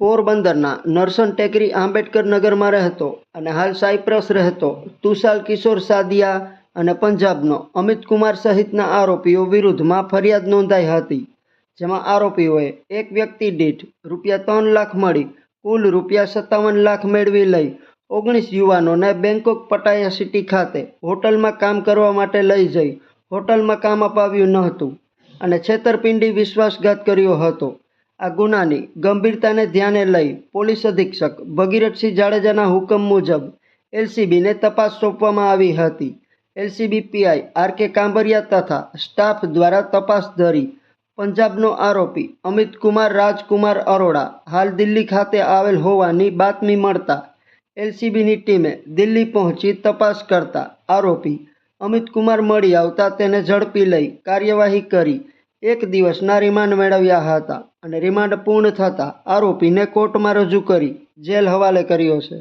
પોરબંદરના નરસન ટેકરી આંબેડકર નગરમાં રહેતો અને હાલ સાયપ્રસ રહેતો તુષાલ કિશોર સાદિયા અને પંજાબનો અમિત કુમાર સહિતના આરોપીઓ વિરુદ્ધમાં ફરિયાદ નોંધાઈ હતી, જેમાં આરોપીઓએ એક વ્યક્તિ દીઠ રૂપિયા ત્રણ લાખ મળી, કુલ રૂપિયા સત્તાવન લાખ મેળવી લઈ ઓગણીસ યુવાનોને બેંકોક પટાયા સિટી ખાતે હોટલમાં કામ કરવા માટે લઈ જઈ હોટલમાં કામ અપાવ્યું ન હતું અને છેતરપિંડી વિશ્વાસઘાત કર્યો હતો. આ ગુનાની ગંભીરતાને ધ્યાને લઈ પોલીસ અધિક્ષક ભગીરથસિંહ જાડેજાના હુકમ મુજબ એલસીબીને તપાસ સોંપવામાં આવી હતી. LCB PI R K Kambariya તથા સ્ટાફ દ્વારા તપાસ ધરી પંજાબનો આરોપી અમિત કુમાર રાજકુમાર અરોડા હાલ દિલ્હી ખાતે આવેલ હોવાની બાતમી મળતા એલસીબીની ટીમે દિલ્હી પહોંચી તપાસ કરતા આરોપી અમિત કુમાર મળી આવતા તેને ઝડપી લઈ કાર્યવાહી કરી એક દિવસના રિમાન્ડ મેળવ્યા હતા અને રિમાન્ડ પૂર્ણ થતાં આરોપીને કોર્ટમાં રજૂ કરી જેલ હવાલે કર્યો છે.